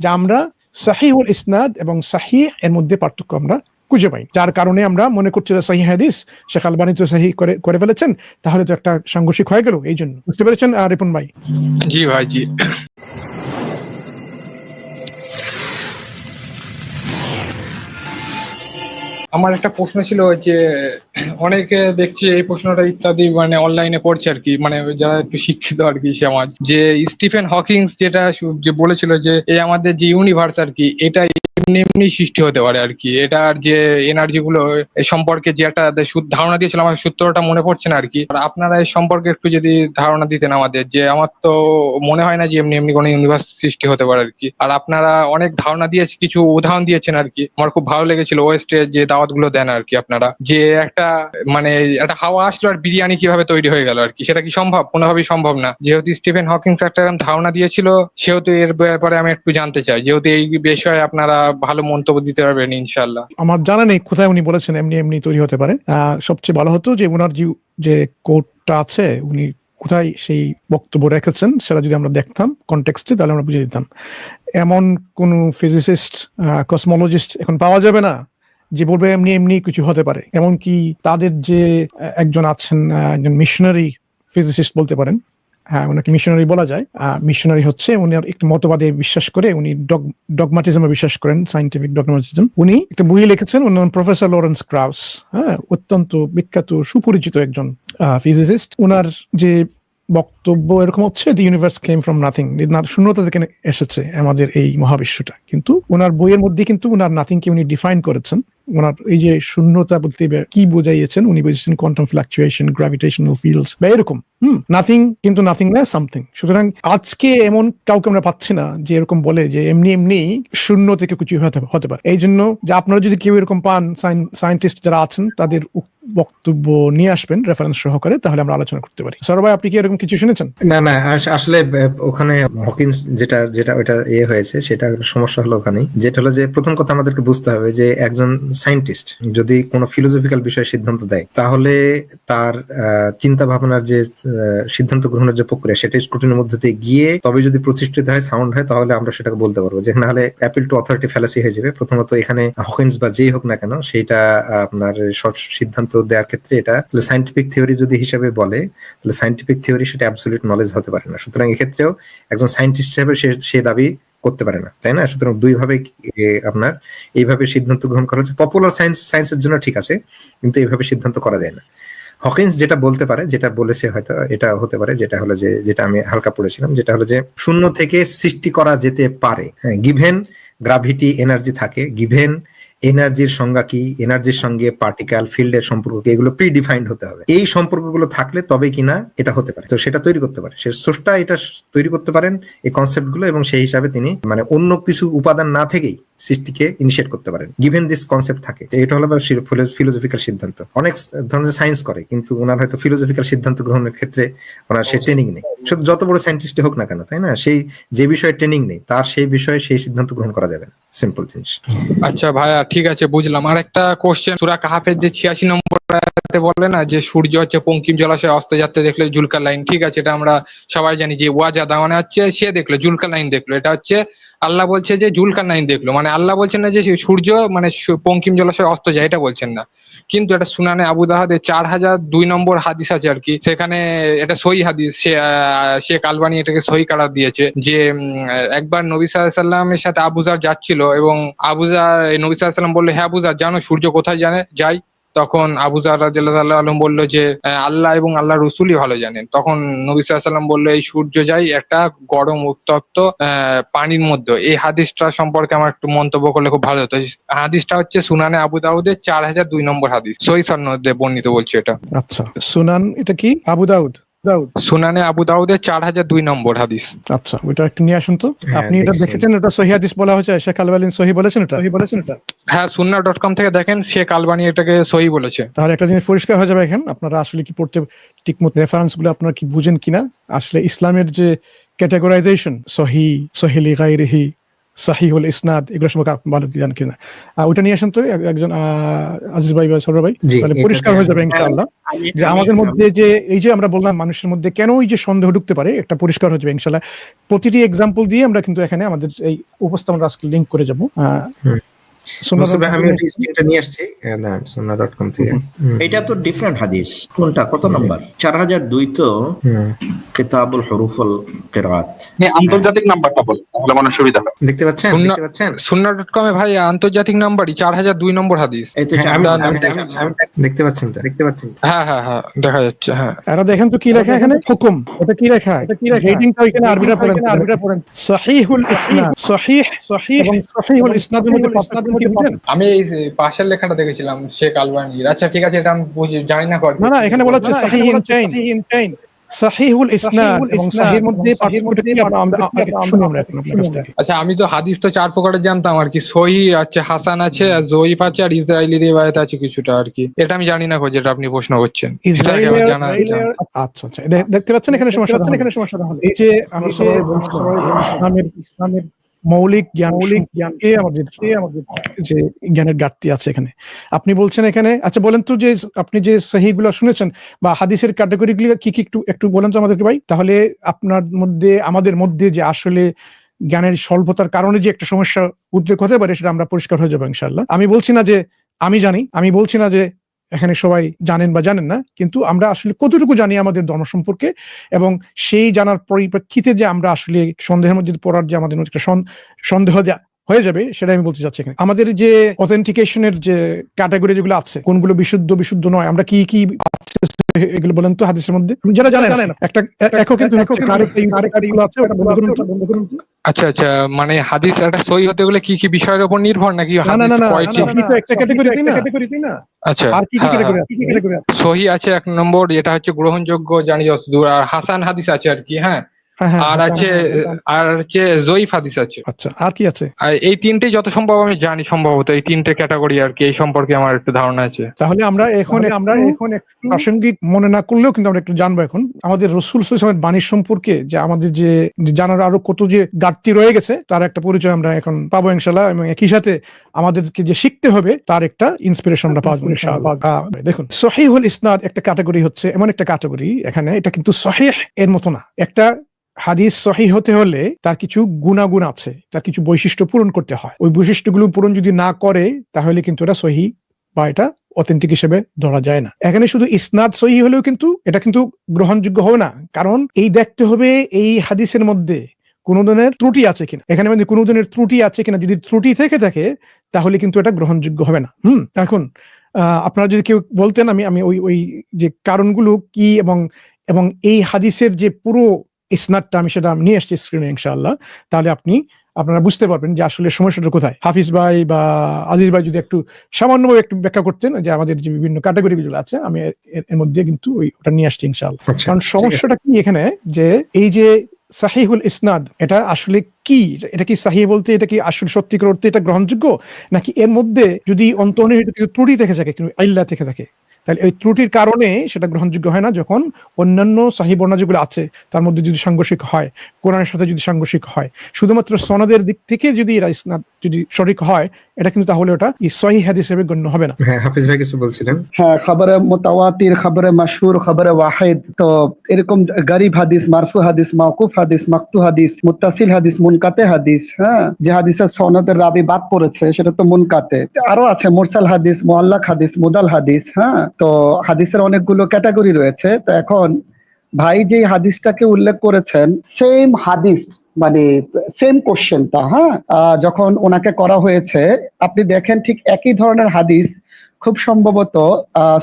যে আমরা সাহিউল ইসনাদ এবং সাহি এর মধ্যে পার্থক্য আমরা খুঁজে পাই। যার কারণে আমরা মনে করছি যে সাহি হাদিস শেখ আলবানি তো সাহি করে করে ফেলেছেন, তাহলে তো একটা সাংঘর্ষিক হয়ে গেল, এই জন্য। বুঝতে পেরেছেন রিপন ভাই? জি ভাই, জি। আমার একটা প্রশ্ন ছিল যে, অনেকে দেখছি এই প্রশ্নটা ইত্যাদি মানে অনলাইনে পড়ছে আর কি মানে যারা একটু শিক্ষিত আর কি সমাজ, যে স্টিফেন হকিংস যেটা যে বলেছিল যে, এই আমাদের যে ইউনিভার্স আর কি এটা এমনি এমনি সৃষ্টি হতে পারে আর কি। এটার যে এনার্জি গুলো সম্পর্কে যে একটা ধারণা দিয়েছিল আমার সূত্রটা মনে পড়ছে না আর কি। আপনারা এই সম্পর্কে একটু যদি ধারণা দিতেন আমাদের, যে আমার তো মনে হয় না যে এমনি এমনি কোনো ইউনিভার্স সৃষ্টি হতে পারে আর কি। আর আপনারা অনেক ধারণা দিয়েছে, কিছু উদাহরণ দিয়েছেন আর কি। আমার খুব ভালো লেগেছিল ওয়েস্টে যে দাওয়াতগুলো দেন আর কি আপনারা। যে একটা মানে একটা হাওয়া আসলো আর বিরিয়ানি কীভাবে তৈরি হয়ে গেল আর কি। সেটা কি সম্ভব? কোনোভাবেই সম্ভব না। যেহেতু স্টিফেন হকিংস একটা ধারণা দিয়েছিল, সেহেতু এর ব্যাপারে আমি একটু জানতে চাই। যেহেতু এই বিষয়ে আপনারা ভালো মন্তব্য দিতে পারবেন ইনশাল্লাহ আমার জানা নেই কোথায় উনি বলেছেন, এমনি এমনি তৈরি হতে পারে। সবচেয়ে ভালো হতো যে ওনার যে কোডটা আছে, উনি কোথায় সেই বক্তব্য রেখেছেন, সেটা যদি আমরা দেখতাম কনটেক্সটে তাহলে আমরা বুঝে দিতাম। এমন কোন ফিজিসিস্ট কসমোলজিস্ট এখন পাওয়া যাবে না, যে বলবে এমনি এমনি কিছু হতে পারে। এমনকি তাদের যে একজন আছেন একজন মিশনারি ফিজিসিস্ট বলতে পারেন হ্যাঁ ওনাকে মিশনারি বলা যায়। মিশনারি হচ্ছে উনি একটু মতবাদে বিশ্বাস করে উনি ডগমাটিজমে বিশ্বাস করেন সাইন্টিফিক ডগমাটিজম উনি একটা বই লিখেছেন, ওনার প্রফেসর লরেন্স ক্রাউস হ্যাঁ অত্যন্ত বিখ্যাত, সুপরিচিত একজন ফিজিসিস্ট ওনার যে বক্তব্য এরকম হচ্ছে the universe came from nothing শূন্যতা থেকে এসেছে আমাদের এই মহাবিশ্বটা। কিন্তু ওনার বইয়ের মধ্যে কিন্তু ওনার নাথিংকে উনি ডিফাইন করেছেন। ওনার এই যে শূন্যতা বলতে কি বোঝাইয়েছেন, উনি বুঝেছেন কোয়ান্টাম ফ্লাকচুয়েশন গ্রাভিটেশনাল ফিল্ডস বা এরকম। হুম নাথিং কিন্তু নাথিং না সামথিং সুতরাং আজকে এমন কাউকে আমরা পাচ্ছি না যে এরকম বলে যে এমনি এমনি শূন্য থেকে কিছু হতে পারে। এই জন্য যে আপনারা যদি কেউ এরকম পান সায়েন্টিস্ট যারা আছেন, তাদের বক্তব্য নিয়ে আসবেন রেফারেন্স সহকারে, তাহলে আমরা আলোচনা করতে পারি। সর ভাই, আপনি কি এরকম কিছু শুনেছেন? না না আসলে ওখানে হকিন্স যেটা যেটা ওটা ইয়ে হয়েছে, সেটা সমস্যা হলো ওখানেই। যেটা হলো যে প্রথম কথা আমাদেরকে বুঝতে হবে যে একজন সায়েন্টিস্ট যদি কোনো ফিলোসফিক্যাল বিষয়ে সিদ্ধান্ত দেয়, তাহলে তার চিন্তা ভাবনার যে সিদ্ধান্ত গ্রহণের যে প্রক্রিয়া সেটা স্ক্রুটিনের মধ্যে দিয়ে গিয়ে তবে যদি প্রতিষ্ঠিত হয় সাউন্ড হয় তাহলে আমরা সেটাকে বলতে পারব যে নাহলে অ্যাপিল টু অথরিটি ফ্যালাসি হয়ে যাবে। প্রথমত এখানে হকিন্স বা যেই হোক না কেন সেটা আপনার সব সিদ্ধান্ত দেওয়ার ক্ষেত্রে এটা সাইন্টিফিক থিওরি যদি হিসাবে বলে তাহলে সাইন্টিফিক থিওরি সেটা অ্যাবসলিউট নলেজ হতে পারে না। সুতরাং এক্ষেত্রেও একজন সায়েন্টিস্ট হিসেবে সে দাবি করতে পারে না তাই না? সুতরাং দুই ভাবে এ, আপনার এইভাবে সিদ্ধান্ত গ্রহণ করা হচ্ছে। পপুলার সায়েন্স সায়েন্সের জন্য ঠিক আছে কিন্তু এইভাবে সিদ্ধান্ত করা যায় না। হকিন্স যেটা বলতে পারে, যেটা বলেছে হয়তো, এটা হতে পারে, যেটা হলো যে, যেটা আমি হালকা পড়েছিলাম, যেটা হলো যে, শূন্য থেকে সৃষ্টি করা যেতে পারে। গিভেন গ্রাভিটি এনার্জি থাকে গিভেন এনার্জির সংজ্ঞা কি? এনার্জির সঙ্গে পার্টিকেল ফিল্ডের সম্পর্ক কি? এগুলো প্রি ডিফাইন্ড হতে হবে। এই সম্পর্কগুলো থাকলে তবে কিনা এটা হতে পারে। তো সেটা তৈরি করতে পারে। সে স্রষ্টা এটা তৈরি করতে পারেন এই কনসেপ্টগুলো এবং সেই হিসাবে তিনি মানে অন্য কিছু উপাদান না থেকেই সৃষ্টিকে ইনিশিয়েট করতে পারেন। গিভেন দিস কনসেপ্ট থাকে। এটা হলো ফিলোসফিক্যাল সিদ্ধান্ত। অনেক ধরনের সায়েন্স করে কিন্তু ওনার হয়তো ফিলোসফিক্যাল সিদ্ধান্ত গ্রহণের ক্ষেত্রে ওনার সেই ট্রেনিং নেই। যত বড় সায়েন্টিস্টই হোক না কেন তাই না? সেই যে বিষয়ে ট্রেনিং নেই তার সেই বিষয়ে সেই সিদ্ধান্ত গ্রহণ করা যাবে না। সিম্পল জিনিস। আচ্ছা ভাইয়া, ঠিক আছে, বুঝলাম। আর একটা কোশ্চেন সুরা কাহাফের যে ছিয়াশি নম্বর বলে না, যে সূর্য হচ্ছে পঙ্কিম জলাশয়ে অস্ত যাতে দেখলে জুলকার লাইন, ঠিক আছে, এটা আমরা সবাই জানি যে ওয়াজাদা মানে হচ্ছে সে দেখল, জুলকার লাইন দেখল। এটা হচ্ছে আল্লাহ বলছে যে জুলকার লাইন দেখল। মানে আল্লাহ বলছেন না যে সূর্য মানে পঙ্কিম জলাশয়ে অস্ত যায়, এটা বলছেন না। কিন্তু এটা সুনানে আবু দাহাদে চার হাজার দুই নম্বর হাদিস আছে আর কি। সেখানে এটা সই হাদিস। সে শেখ আলবানি এটাকে সই কারার দিয়েছে যে একবার নবী সাল্লামের সাথে আবুজার যাচ্ছিল এবং আবুজার নবী নবী সাল্লাম বলল হ্যাঁ আবুজার জানো সূর্য কোথায় জানে যাই তখন আবু রাদিয়াল্লাহু আলম বলল যে আল্লাহ এবং আল্লাহ রসুলই ভালো জানেন। তখন নবী সাল্লাম বলল, এই সূর্য যাই একটা গরম উত্তপ্ত পানির মধ্যে। এই হাদিসটা সম্পর্কে আমার একটু মন্তব্য করলে খুব ভালো হতো। হাদিসটা হচ্ছে সুনানে আবু দাউদের চার হাজার দুই নম্বর হাদিস। সই সন্নদে বর্ণিত বলছি এটা। আচ্ছা সুনান এটা কি? আবু দাউদ? দাউদ সুনানে আবু দাউদের চার হাজার দুই নম্বর হাদিস। আচ্ছা ওইটা একটু নিয়ে আসুন তো। হ্যাঁ, আপনি এটা দেখেছেন। এটা সহি হাদিস বলা হয়েছে। শেখ আলবালিন সহি বলেছেন এটা সহি বলেছেন এটা হ্যাঁ সুন্না ডট কম থেকে দেখেন শেখ আলবানি এটাকে সহি বলেছে। তাহলে একটা জিনিস পরিষ্কার হয়ে যাবে এখন। আপনারা আসলে কি পড়তে ঠিকমতো রেফারেন্সগুলো আপনারা কি বুঝেন কিনা? আসলে ইসলামের যে ক্যাটাগরাইজেশন সহি সহিলি গাইরিহি সাহিহুল ইসনাদ এগুলো সম্পর্কে আপনি ভালো কি জানেন কিনা। ওইটা নিয়ে আসেন তো একজন আজিজ ভাই বা সরর ভাই? তাহলে পরিষ্কার হয়ে যাবে ইনশাআল্লাহ। যে আমাদের মধ্যে যে এই যে আমরা বললাম মানুষের মধ্যে কেন এই যে সন্দেহ ঢুকতে পারে একটা পরিষ্কার হয়ে যাবে ইনশাআল্লাহ। প্রতিটি এক্সাম্পল দিয়ে আমরা কিন্তু এখানে আমাদের এই উপস্থাপনা আজকে লিঙ্ক করে যাব। আমি স্ক্রিনটা নিয়ে আসছি। থেকে। এটা তো ডিফারেন্ট হাদিস। কোনটা? কত নাম্বার? চার হাজার দুই তো। কিতাবুল হরুফল কেরাত। হ্যাঁ আন্তর্জাতিক নাম্বারটা বল তাহলে মনে সুবিধা হবে। দেখতে পাচ্ছেন? দেখতে পাচ্ছেন? সুন্না ডট কমে ভাই আন্তর্জাতিক নাম্বারই চার হাজার দুই নম্বর হাদিস। এই তো হ্যাঁ, আমি- দেখতে পাচ্ছেন তো দেখতে পাচ্ছেন হ্যাঁ হ্যাঁ হ্যাঁ দেখা যাচ্ছে হ্যাঁ। এরা দেখেন তো কি লেখা এখানে? হুকুম। এটা কি লেখা? এটা কি লেখা? হেডিংটা ওইখানে আরবিটা পড়েন। আরবিটা পড়েন। সহিহুল ইসনাদ। সহিহ সহিহ এবং সহিহুল ইসনাদের মধ্যে পার্থক্য কি বুঝেন? আমি এই যে পাশের লেখাটা দেখেছিলাম শেখ আলবানির আচ্ছা ঠিক আছে এটা আমি বুঝি জানি না কর না না এখানে বলা হচ্ছে সাহিহিন সাহিহুল এবং সাহির মধ্যে কাছ থেকে। আচ্ছা আমি তো হাদিস তো চার প্রকারের জানতাম আর কি। সহি আছে হাসান আছে আর জয়ীফ আছে আর ইসরায়েলি রিবায়াত আছে কিছুটা আর কি। এটা আমি জানি না যেটা আপনি প্রশ্ন করছেন। ইসরায়েলি জানা আচ্ছা আচ্ছা দেখতে পাচ্ছেন এখানে সমস্যা এখানে সমস্যা এই যে আমরা সবাই ইসলামের ইসলামের মৌলিক জ্ঞান মৌলিক জ্ঞানকে আমাদের আমাদের যে জ্ঞানের ঘাটতি আছে এখানে। আপনি বলছেন এখানে আচ্ছা বলেন তো যে আপনি যে সহিগুলো শুনেছেন বা হাদিসের ক্যাটাগরি গুলো কি কি একটু একটু বলেন তো আমাদেরকে ভাই। তাহলে আপনার মধ্যে আমাদের মধ্যে যে আসলে জ্ঞানের স্বল্পতার কারণে যে একটা সমস্যা উদ্রেক হতে পারে সেটা আমরা পরিষ্কার হয়ে যাব ইনশাল্লাহ আমি বলছি না যে আমি জানি আমি বলছি না যে এখানে সবাই জানেন বা জানেন না, কিন্তু আমরা আসলে কতটুকু জানি আমাদের ধর্ম সম্পর্কে এবং সেই জানার পরিপ্রেক্ষিতে যে আমরা আসলে সন্দেহের মধ্যে পড়ার যে আমাদের একটা সন্দেহ হয়ে যাবে সেটা আমি বলতে চাচ্ছি এখানে। আমাদের যে অথেন্টিকেশনের যে ক্যাটাগরি যেগুলো আছে, কোনগুলো বিশুদ্ধ বিশুদ্ধ নয়, আমরা কি কি এগুলো বলেন তো হাদিসের মধ্যে? যারা জানেন একটা একও কিন্তু আছে ওটা বন্ধ করুন বন্ধ করুন আচ্ছা আচ্ছা মানে হাদিস একটা সহি হতে গেলে কি কি বিষয়ের উপর নির্ভর নাকি হাদিস না কয়টি? সহি তো একটা ক্যাটাগরি না। আচ্ছা। আর কি কি হ্যাঁ, ক্যাটাগরি হ্যাঁ। সহি আছে এক নম্বর এটা হচ্ছে গ্রহণযোগ্য জানি যতদূর। আর হাসান হাদিস আছে আর কি হ্যাঁ। আর হাসান, আছে আর হচ্ছে জয়ীফ হাদিস আছে। আচ্ছা আর কি আছে? আর এই তিনটে যত সম্ভব আমি জানি সম্ভবত এই তিনটে ক্যাটাগরি আর কি এই সম্পর্কে আমার একটু ধারণা আছে। তাহলে আমরা এখন আমরা এখন প্রাসঙ্গিক মনে না করলেও কিন্তু আমরা একটু জানব এখন। আমাদের রসুল সাল্লামের বাণীর সম্পর্কে যে আমাদের যে জানার আরও কত যে ঘাটতি রয়ে গেছে তার একটা পরিচয় আমরা এখন পাবো ইনশাল্লাহ এবং একই সাথে আমাদেরকে যে শিখতে হবে তার একটা ইন্সপিরেশন আমরা পাবো দেখুন সহিহুল ইসনাদ একটা ক্যাটাগরি হচ্ছে এমন একটা ক্যাটাগরি এখানে এটা কিন্তু সহিহ এর মতো না। একটা হাদিস সহি হতে হলে তার কিছু গুণাগুণ আছে, তার কিছু বৈশিষ্ট্য পূরণ করতে হয়। ওই বৈশিষ্ট্যগুলো পূরণ যদি না করে, তাহলে কিন্তু এটা সহি বা এটা অথেন্টিক হিসেবে ধরা যায় না। এখানে শুধু ইসনাদ সহি হলেও কিন্তু এটা কিন্তু গ্রহণযোগ্য হবে না, কারণ এই দেখতে হবে এই হাদিসের মধ্যে কোনো ধরনের ত্রুটি আছে কিনা। এখানে মধ্যে কোনো ধরনের ত্রুটি আছে কিনা, যদি ত্রুটি থেকে থাকে, তাহলে কিন্তু এটা গ্রহণযোগ্য হবে না। হুম এখন আপনারা যদি কেউ বলতেন, আমি আমি ওই ওই যে কারণগুলো কি এবং এবং এই হাদিসের যে পুরো ইসনাদটা আমি সেটা আমি নিয়ে আসছি স্ক্রিনে ইনশাআল্লাহ। তাহলে আপনি আপনারা বুঝতে পারবেন যে আসলে সমস্যাটা কোথায়। হাফিজ ভাই বা আজিজ ভাই যদি একটু সামান্যভাবে একটু ব্যাখ্যা করতেন যে আমাদের যে বিভিন্ন ক্যাটাগরি গুলো আছে আমি এর- মধ্যে কিন্তু ওই ওটা নিয়ে আসছি ইনশাআল্লাহ। আচ্ছা, কারণ সমস্যাটা কি এখানে? যে এই যে সাহিহুল ইসনাদ এটা আসলে কি? এটা কি সাহি বলতে এটা কি আসলে সত্যিকার অর্থে এটা গ্রহণযোগ্য? নাকি এর মধ্যে যদি অন্তর্নিহিত ত্রুটি থেকে থাকে কিন্তু আইল্লা থেকে থাকে? তাহলে এই ত্রুটির কারণে সেটা গ্রহণযোগ্য হয় না যখন অন্যান্য সাহি বর্ণা যেগুলো আছে, তার মধ্যে যদি সাংঘর্ষিক হয়, কোরআনের সাথে যদি সাংঘর্ষিক হয়। শুধুমাত্র সনদের দিক থেকে যদি যদি সঠিক হয় এটা কিন্তু তাহলে ওটা সহি হাদিস হিসেবে গণ্য হবে না। হ্যাঁ হাফিজ ভাই কিছু বলছিলেন? হ্যাঁ খবরে মোতাওয়াতির খবরে মাশহুর খবরে ওয়াহিদ তো এরকম গরিব হাদিস মারফু হাদিস মাওকুফ হাদিস মাকতু হাদিস মুত্তাসিল হাদিস মুনকাতে হাদিস হ্যাঁ? যে হাদিসের সনদের রাবি বাদ পড়েছে সেটা তো মুনকাতে। আরও আছে মুরসাল হাদিস মোয়াল্লাক হাদিস মুদাল হাদিস হ্যাঁ? তো হাদিসের অনেকগুলো ক্যাটাগরি রয়েছে। তো এখন ভাই যে হাদিসটাকে উল্লেখ করেছেন সেম হাদিস মানে সেম কোশ্চেনটা হ্যাঁ? যখন ওনাকে করা হয়েছে, আপনি দেখেন ঠিক একই ধরনের হাদিস, খুব সম্ভবত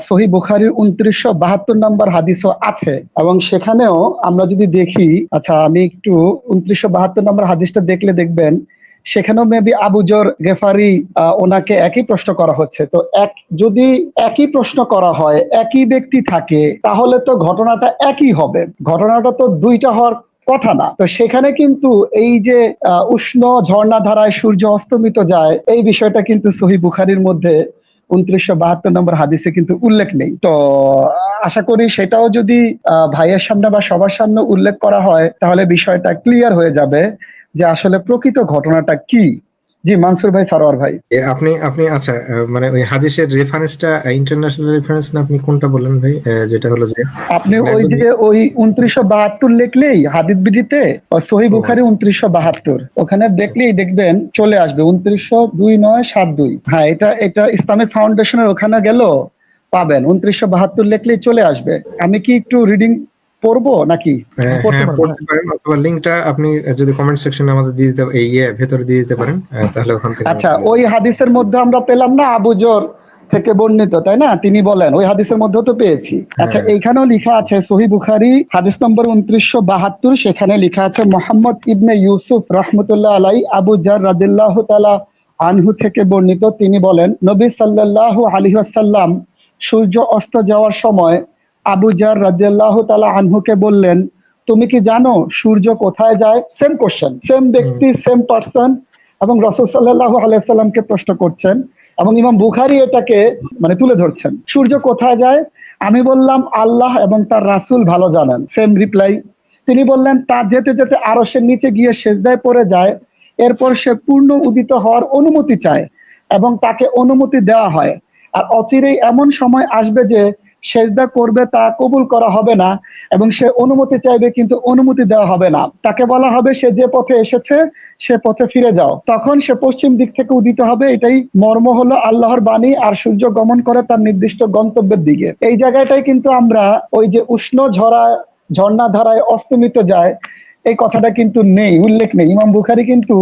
সহি বুখারির উনত্রিশশো বাহাত্তর নম্বর হাদিসও আছে। এবং সেখানেও আমরা যদি দেখি আচ্ছা আমি একটু উনত্রিশশো বাহাত্তর নম্বর হাদিসটা দেখলে দেখবেন, সেখানেও মেবি আবুজর গেফারি ওনাকে একই প্রশ্ন করা হচ্ছে। তো এক, যদি একই প্রশ্ন করা হয়, একই ব্যক্তি থাকে, তাহলে তো ঘটনাটা একই হবে। ঘটনাটা তো দুইটা হওয়ার কথা না। তো সেখানে কিন্তু এই যে উষ্ণ ঝর্ণা ধারায় সূর্য অস্তমিত যায়, এই বিষয়টা কিন্তু সহি বুখারির মধ্যে উনত্রিশশো বাহাত্তর নম্বর হাদিসে কিন্তু উল্লেখ নেই। তো, আশা করি সেটাও যদি ভাইয়ের সামনে বা সবার সামনে উল্লেখ করা হয়, তাহলে বিষয়টা ক্লিয়ার হয়ে যাবে যে আসলে প্রকৃত ঘটনাটা কি। জি মানসুর ভাই সারোয়ার ভাই। আপনি আপনি আচ্ছা মানে ওই হাদিসের রেফারেন্সটা ইন্টারন্যাশনাল রেফারেন্স না আপনি কোনটা বললেন ভাই? যেটা হলো যে আপনি ওই যে ওই উনত্রিশশো বাহাত্তর লিখলেই হাদিদ বিডিতে সহি বুখারি উনত্রিশশো বাহাত্তর। ওখানে দেখলেই দেখবেন চলে আসবে উনত্রিশশো দুই নয় সাত দুই। হ্যাঁ এটা এটা ইসলামিক ফাউন্ডেশনের ওখানে গেল পাবেন। উনত্রিশশো বাহাত্তর লিখলেই চলে আসবে। আমি কি একটু রিডিং পড়ব নাকি? পড়তে হ্যাঁ পারেন, অথবা লিঙ্কটা আপনি যদি কমেন্ট সেকশনে আমাদের দিয়ে দিতে এই ইয়ে ভেতরে দিয়ে দিতে পারেন তাহলে ওখান থেকে আচ্ছা ওই হাদিসের মধ্যে আমরা পেলাম না আবু জোর থেকে বর্ণিত তাই না? তিনি বলেন ওই হাদিসের মধ্যেও তো পেয়েছি। আচ্ছা হ্যাঁ। এইখানেও লেখা আছে সহি বুখারি হাদিস নম্বর উনত্রিশশো বাহাত্তর সেখানে লেখা আছে মোহাম্মদ ইবনে ইউসুফ রহমতুল্লাহ আলাই আবু জার রাদিল্লাহ তালা আনহু থেকে বর্ণিত তিনি বলেন নবী সাল্লাহ আলিহাসাল্লাম সূর্য অস্ত যাওয়ার সময় আবু জার রাদিয়াল্লাহ তালা আনহুকে বললেন তুমি কি জানো সূর্য কোথায় যায়? সেম কোশ্চেন সেম ব্যক্তি সেম পার্সন এবং রসুল সাল্লাহ আলাইসাল্লামকে প্রশ্ন করছেন এবং ইমাম বুখারি এটাকে মানে তুলে ধরছেন। সূর্য কোথায় যায়? আমি বললাম আল্লাহ এবং তার রাসূল ভালো জানেন। সেম রিপ্লাই তিনি বললেন তার যেতে যেতে আরও সে নিচে গিয়ে সেজদায় পড়ে যায়। এরপর সে পূর্ণ উদিত হওয়ার অনুমতি চায় এবং তাকে অনুমতি দেওয়া হয়। আর অচিরেই এমন সময় আসবে যে সেজদা করবে তা কবুল করা হবে না এবং সে অনুমতি চাইবে কিন্তু অনুমতি দেওয়া হবে না। তাকে বলা হবে, সে যে পথে এসেছে, সে পথে ফিরে যাও। তখন সে পশ্চিম দিক থেকে উদিত হবে, এটাই মর্ম হলো আল্লাহর বাণী আর সূর্য গমন করে তার নির্দিষ্ট গন্তব্যের দিকে। এই জায়গাটাই কিন্তু আমরা ওই যে উষ্ণ ঝরা ঝর্ণা ধারায় অস্তমিত যায়, এই কথাটা কিন্তু নেই, উল্লেখ নেই। ইমাম বুখারি কিন্তু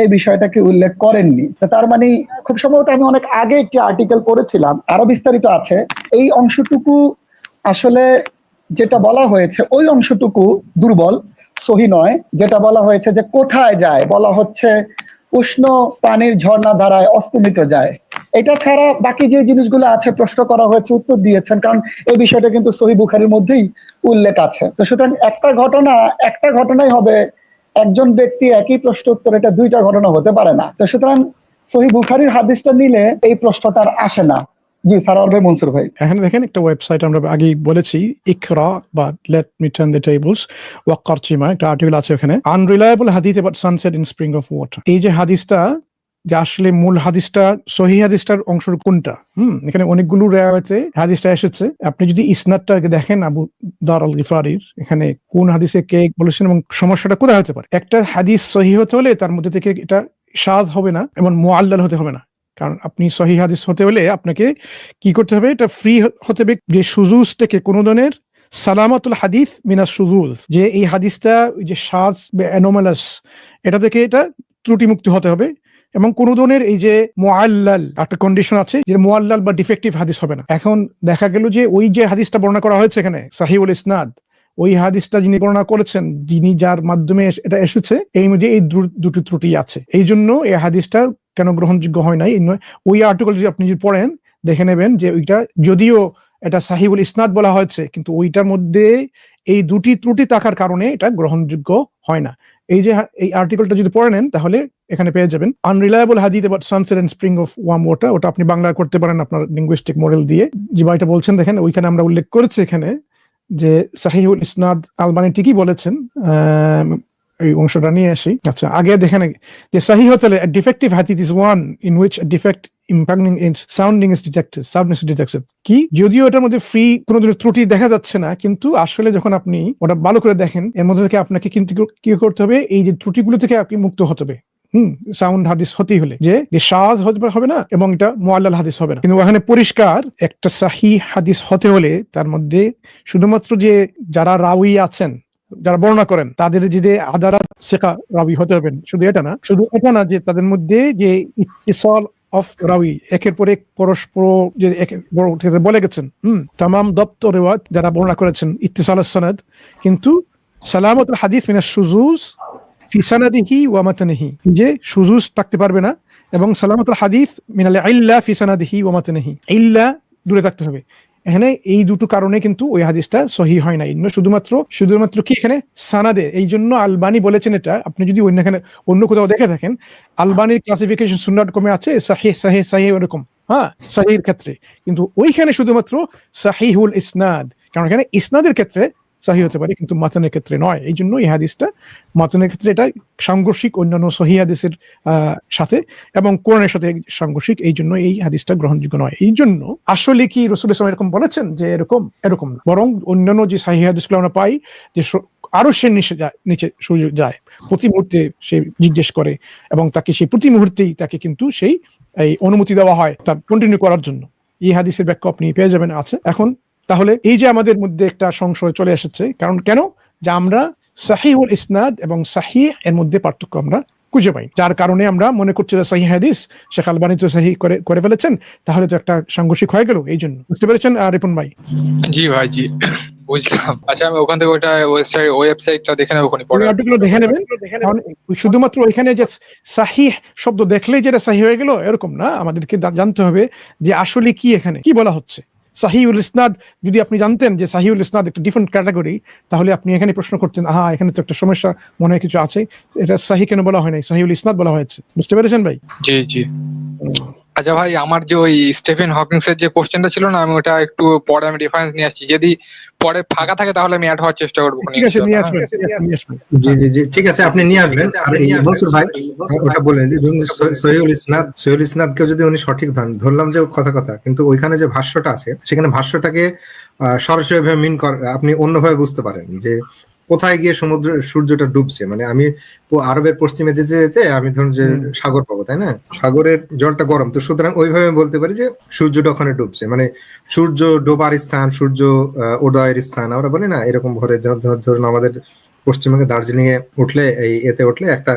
এই বিষয়টাকে উল্লেখ করেননি। তার মানে খুব সম্ভবত আমি অনেক আগে একটি আর্টিকেল পড়েছিলাম, আরও বিস্তারিত আছে। এই অংশটুকু আসলে যেটা বলা হয়েছে, ওই অংশটুকু দুর্বল, সহি নয়। যেটা বলা হয়েছে যে কোথায় যায়, বলা হচ্ছে উষ্ণ পানির ঝর্ণা ধারায় অস্তমিত যায়। এটা ছাড়া বাকি যে জিনিসগুলো আছে, প্রশ্ন করা হয়েছে, উত্তর দিয়েছেন, কারণ এই বিষয়টা কিন্তু সহি বুখারির মধ্যেই উল্লেখ আছে। তো সুতরাং একটা ঘটনা, একটা ঘটনাই হবে একজন ব্যক্তি একই প্রশ্ন উত্তর, এটা দুইটা ঘটনা হতে পারে না। তো সুতরাং সহি বুখারির হাদিসটা নিলে এই প্রশ্নটা আর আসে না। জি সারার ভাই, মনসুর ভাই। এখানে দেখেন একটা ওয়েবসাইট আমরা আগেই বলেছি, ইকরা বা let me turn the tables ওয়াক্কার একটা আর্টিকেল আছে ওখানে। আনরিলায়েবল হাদিস এবার sunset in spring of water এই যে হাদিসটা যে আসলে মূল হাদিসটা, সহি হাদিসটার অংশ কোনটা? হুম, এখানে অনেকগুলো রেওয়ায়তে হাদিসটা এসেছে। আপনি যদি ইসনাদটা দেখেন, আবু দার আল গিফারির, এখানে কোন হাদিসে কে বলেছেন এবং সমস্যাটা কোথায় হতে পারে? একটা হাদিস সহি হতে হলে তার মধ্যে থেকে এটা সাদ হবে না এবং মোয়াল্লাল হতে হবে না। কারণ আপনি সহি হাদিস হতে হলে আপনাকে কি করতে হবে? এটা ফ্রি হতে হবে যে সুজুজ থেকে কোনো ধরনের সালামাতুল হাদিস মিনা সুজুজ। যে এই হাদিসটা যে সাজ অ্যানোমালাস, এটা থেকে এটা ত্রুটি মুক্তি হতে হবে। এবং কোন ধরনের এই যে মোয়াল্লাল একটা কন্ডিশন আছে যে মোয়াল্লাল বা ডিফেক্টিভ হাদিস হবে না। এখন দেখা গেল যে ওই যে হাদিসটা বর্ণনা করা হয়েছে এখানে সাহিউল ইসনাদ, ওই হাদিসটা যিনি বর্ণনা করেছেন, যিনি যার মাধ্যমে এটা এসেছে, এই মধ্যে এই দুটি ত্রুটি আছে। এই জন্য এই হাদিসটা কেন গ্রহণযোগ্য হয় নাই? ওই আর্টিকেল যদি আপনি যদি পড়েন, দেখে নেবেন যে ওইটা যদিও এটা সাহিবুল ইসনাদ বলা হয়েছে, কিন্তু ওইটার মধ্যে এই দুটি ত্রুটি থাকার কারণে এটা গ্রহণযোগ্য হয় না। এই যে এই আর্টিকেলটা যদি পড়ে নেন, তাহলে এখানে পেয়ে যাবেন। আনরিলায়েবল হাদিস about sunset and spring of warm water ওটা আপনি বাংলা করতে পারেন আপনার লিঙ্গুইস্টিক মডেল দিয়ে। যে ভাইটা বলছেন, দেখেন, ওইখানে আমরা উল্লেখ করেছি এখানে যে সাহিহুল ইসনাদ আলবানি ঠিকই বলেছেন এই অংশটা নিয়ে আসি। আচ্ছা আগে দেখেন, যে সাহি হতে ডিফেক্টিভ হাদিস is one in which defect impacting sounding is detected soundness detected কি? যদিও এটার মধ্যে ফ্রি কোনো ধরনের ত্রুটি দেখা যাচ্ছে না, কিন্তু আসলে যখন আপনি ওটা ভালো করে দেখেন, এর মধ্যে থেকে আপনাকে কিন্তু কি করতে হবে? এই যে ত্রুটিগুলো থেকে আপনি মুক্ত হতে হবে। হুম সাউন্ড হাদিস হতেই হলে। যে সাজ হবে না, এবং এটা মোয়াল্লাল হাদিস হবে না। কিন্তু ওখানে পরিষ্কার, একটা সাহি হাদিস হতে হলে তার মধ্যে শুধুমাত্র যে যারা রাউই আছেন, যারা বর্ণনা করেন, তাদের যে আদারাত শেখা রাবি হতে হবে, শুধু এটা না। শুধু এটা না যে তাদের মধ্যে যে ইসল অফ রাউই একের পর এক পরস্পর যে বলে গেছেন, হুম, তামাম রেওয়াত যারা বর্ণনা করেছেন, ইত্তিসাল সনদ কিন্তু সালামত হাদিস মিনা সুজুজ ফিসানাদিহি ওয়ামাতানিহি ওয়া মাতানিহি, যে সুজুজ থাকতে পারবে না, এবং সালামত হাদিস মিনালে ইল্লা ফিসানাদিহি ওয়ামাতানিহি ওয়া মাতানিহি, ইল্লা দূরে থাকতে হবে। এখানে এই দুটো কারণে কিন্তু ওই হাদিসটা সহি হয় না ইন্ন শুধুমাত্র শুধুমাত্র কি এখানে? সানাদে। এই জন্য আলবানি বলেছেন এটা। আপনি যদি অন্য এখানে অন্য কোথাও দেখে থাকেন, আলবানির ক্লাসিফিকেশন শূন্য কমে আছে, সাহে সাহে সাহে ওরকম। হ্যাঁ সাহির ক্ষেত্রে। কিন্তু ওইখানে শুধুমাত্র সাহিহুল ইসনাদ। কারণ এখানে ইসনাদের ক্ষেত্রে সাহি হতে পারে, কিন্তু মাতানের ক্ষেত্রে নয়। এই জন্য এই হাদিসটা, মাতানের ক্ষেত্রে এটা সাংঘর্ষিক অন্যান্য সহি হাদিসের সাথে এবং কোরআনের সাথে সাংঘর্ষিক, এই জন্য এই হাদিসটা গ্রহণযোগ্য নয়। এই জন্য আসলে কি রসুল ইসলাম এরকম বলেছেন যে এরকম? এরকম না। বরং অন্যান্য যে সাহি হাদিসগুলো আমরা পাই যে আরও সে নিচে যায় নিচে সুযোগ যায়, প্রতি মুহূর্তে সে জিজ্ঞেস করে এবং তাকে সেই প্রতি মুহূর্তেই তাকে কিন্তু সেই, এই অনুমতি দেওয়া হয় তার কন্টিনিউ করার জন্য। এই হাদিসের ব্যাখ্যা আপনি পেয়ে যাবেন। আছে এখন তাহলে এই যে আমাদের মধ্যে একটা সংশয় চলে এসেছে কারণ কেন? যে আমরা সাহিউল ইসনাদ এবং সাহি এর মধ্যে পার্থক্য আমরা খুঁজে পাই। যার কারণে আমরা মনে করছি যে সাহি হাদিস শেখ আলবানি তো সাহি করে করে ফেলেছেন তাহলে তো একটা সাংঘর্ষিক হয়ে গেল এই জন্য। বুঝতে পেরেছেন আর রিপন ভাই? জি ভাই জি। বুঝলাম। আচ্ছা আমি ওখান থেকে ওটা ওয়েবসাইট ওয়েবসাইটটা দেখে নেব ওখানে পরে। আর্টিকেল দেখে নেবেন। শুধুমাত্র ওইখানে যে সাহিহ শব্দ দেখলেই যেটা সাহি হয়ে গেল এরকম না। আমাদেরকে জানতে হবে যে আসলে কি এখানে কি বলা হচ্ছে। সাহিউল ইসনাদ, যদি আপনি জানতেন যে সাহিউল ইসনাদ একটা ডিফারেন্ট ক্যাটাগরি তাহলে আপনি এখানে প্রশ্ন করতেন, আহা, এখানে তো একটা সমস্যা, মনে হয় কিছু আছে। এটা সাহি কেন বলা হয় নাই? সাহিউল ইসনাদ বলা হয়েছে। বুঝতে পেরেছেন ভাই? জি জি। আচ্ছা ভাই, আমার যে ওই স্টিফেন হকিংস এর যে কোশ্চেনটা ছিল না, আমি ওটা একটু পরে আমি রেফারেন্স নিয়ে আসছি। যদি পরে ফাঁকা থাকে তাহলে আমি অ্যাড হওয়ার চেষ্টা করব ঠিক আছে নিয়ে আসবেন জি জি জি ঠিক আছে আপনি নিয়ে আসবেন। আর এই মনসুর ভাই ওটা বলেন ধরুন সহি- সহিউল ইসনাদ সহিউল ইসনাদকে যদি উনি সঠিক ধরেন ধরলাম যে কথা কথা কিন্তু ওইখানে যে ভাষ্যটা আছে সেখানে ভাষ্যটাকে আহ, সরাসরি ভাবে মিন কর আপনি অন্যভাবে বুঝতে পারেন যে কোথায় গিয়ে সমুদ্র সূর্যটা ডুবছে? মানে আমি আরবের পশ্চিমে যেতে যেতে আমি ধরুন যে সাগর পাবো তাই না? সাগরের জলটা গরম। তো সুতরাং ওইভাবে বলতে পারি যে সূর্যটা ওখানে ডুবছে মানে সূর্য ডোবার স্থান সূর্য উদয়ের স্থান আমরা বলি না এরকম ভরে ধরুন আমাদের পশ্চিমবঙ্গে দার্জিলিং এ উঠলে এই এতে উঠলে একটা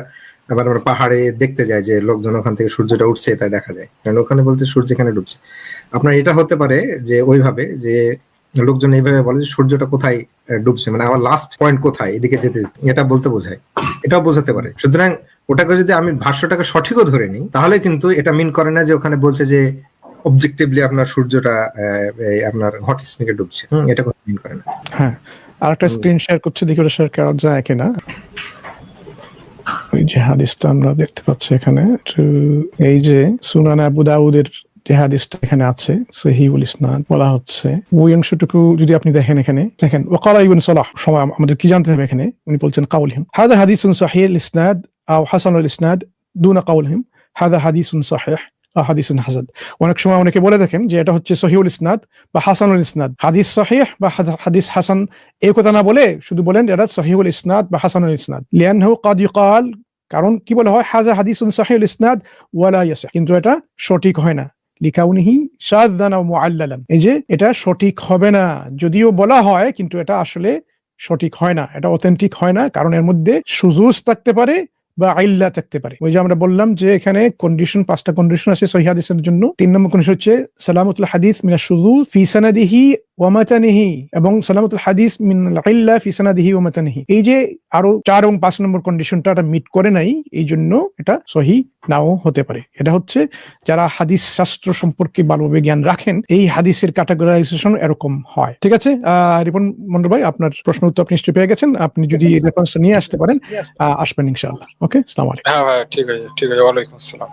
আবার আমরা পাহাড়ে দেখতে যাই যে লোকজন ওখান থেকে সূর্যটা উঠছে তাই দেখা যায়। কারণ ওখানে বলতে সূর্য এখানে ডুবছে। আপনার এটা হতে পারে যে ওইভাবে যে লোকজন এইভাবে বলে যে সূর্যটা কোথায় ডুবছে? মানে আমার লাস্ট পয়েন্ট কোথায়? এদিকে যেতে এটা বলতে বোঝায়। এটাও বোঝাতে পারে। সুতরাং ওটাকে যদি আমি ভাষ্যটাকে সঠিকও ধরে নিই তাহলে কিন্তু এটা মিন করে না যে ওখানে বলছে যে অবজেক্টিভলি আপনার সূর্যটা আপনার হট স্পিকে ডুবছে। এটা কথা মিন করে না। হ্যাঁ। আর একটা স্ক্রিন শেয়ার করছে দেখি ওটা শেয়ার করা যায় কিনা। ওই যে হাদিসটা আমরা দেখতে পাচ্ছি এখানে। এই যে সুনান আবু দাউদের যে হাদিসটা এখানে আছে সহিউল ইসনাদ বলা হচ্ছে। ওই অংশটুকু যদি আপনি দেখেন এখানে, দেখেন, ওয়াকালা ইবন সালাহ, সময় আমাদের কি জানতে হবে এখানে? উনি বলছেন কাউলহিম। হাদা হাদিসুন সাহিল ইসনাদ আও হাসানুল ইসনাদ দুনা কাউলহিম। হাদা হাদিসুন সাহিহ আও হাদিসুন হাসাদ অনেক সময় অনেকে বলে দেখেন যে এটা হচ্ছে সহিউল ইসনাদ বা হাসানুল ইসনাদ। হাদিস সহিহ বা হাদ- হাদিস হাসান এই কথা না বলে শুধু বলেন এটা সহিউল ইসনাদ বা হাসানুল ইসনাদ। লিয়ানহু কাদ ইউকাল, কারণ কি বলা হয়? হাজা হাদিসুন সহিউল ইসনাদ, ওয়ালা ইয়াসিহ। কিন্তু এটা সঠিক হয় না। লিকাউনিহি শাযান ও মুআল্লালান এই যে এটা সঠিক হবে না, যদিও বলা হয়, কিন্তু এটা আসলে সঠিক হয় না, এটা অথেন্টিক হয় না, কারণ এর মধ্যে সুযোগ থাকতে পারে বা আইল্লা থাকতে পারে। ওই যে আমরা বললাম যে এখানে কন্ডিশন পাঁচটা কন্ডিশন আছে হাদিসের জন্য। তিন নম্বর কন্ডিশন হচ্ছে সালামতুল হাদিস মিনা সুজু ফি সানাদিহি ওয়ামাতানিহি এবং সালামতুল হাদিস মিন আইল্লা ফি সানাদিহি ওয়ামাতানিহি এই যে আরও চার এবং পাঁচ নম্বর কন্ডিশনটা এটা মিট করে নাই এই জন্য এটা সহি নাও হতে পারে। এটা হচ্ছে যারা হাদিস শাস্ত্র সম্পর্কে ভালোভাবে জ্ঞান রাখেন এই হাদিসের ক্যাটাগরাইজেশন এরকম হয়। ঠিক আছে? আহ রিপন মন্ডল ভাই আপনার প্রশ্ন উত্তর আপনি নিশ্চয়ই পেয়ে গেছেন। আপনি যদি রেফারেন্স নিয়ে আসতে পারেন আহ, আসবেন ইনশাআল্লাহ। ওকে সালাম আলাইকুম হ্যাঁ ভাই ঠিক আছে ঠিক আছে ওয়ালাইকুম আসসালাম।